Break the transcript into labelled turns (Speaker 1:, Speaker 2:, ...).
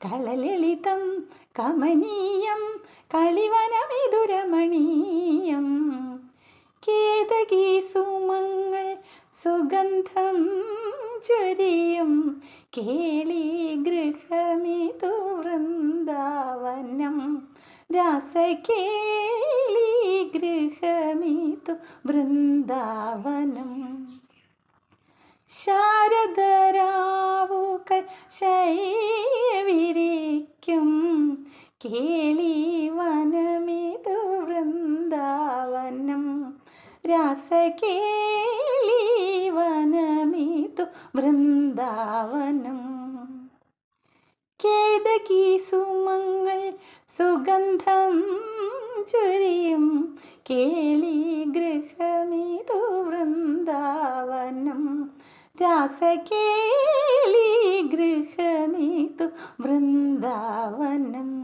Speaker 1: കളലളിതം കമനീയം കളിവനമിതുരമണീയം. കേതകീ സുമങ്ങൾ സുഗന്ധം ചൊരിയും കേളി ഗൃഹമിതു വൃന്ദാവനം രാസകേളി ഗൃഹമിതു വൃന്ദാവനം ശാരദരാവുകൾ കേളി വനമിതു വൃന്ദാവനം. രാസകേളി വനമിതു വൃന്ദാവനം. കേതകി സുമങ്ങൾ സുഗന്ധം ചൊരിയും. കേളി ഗൃഹമിതു വൃന്ദാവനം. രാസകേളി ഗൃഹമിതു വൃന്ദാവനം.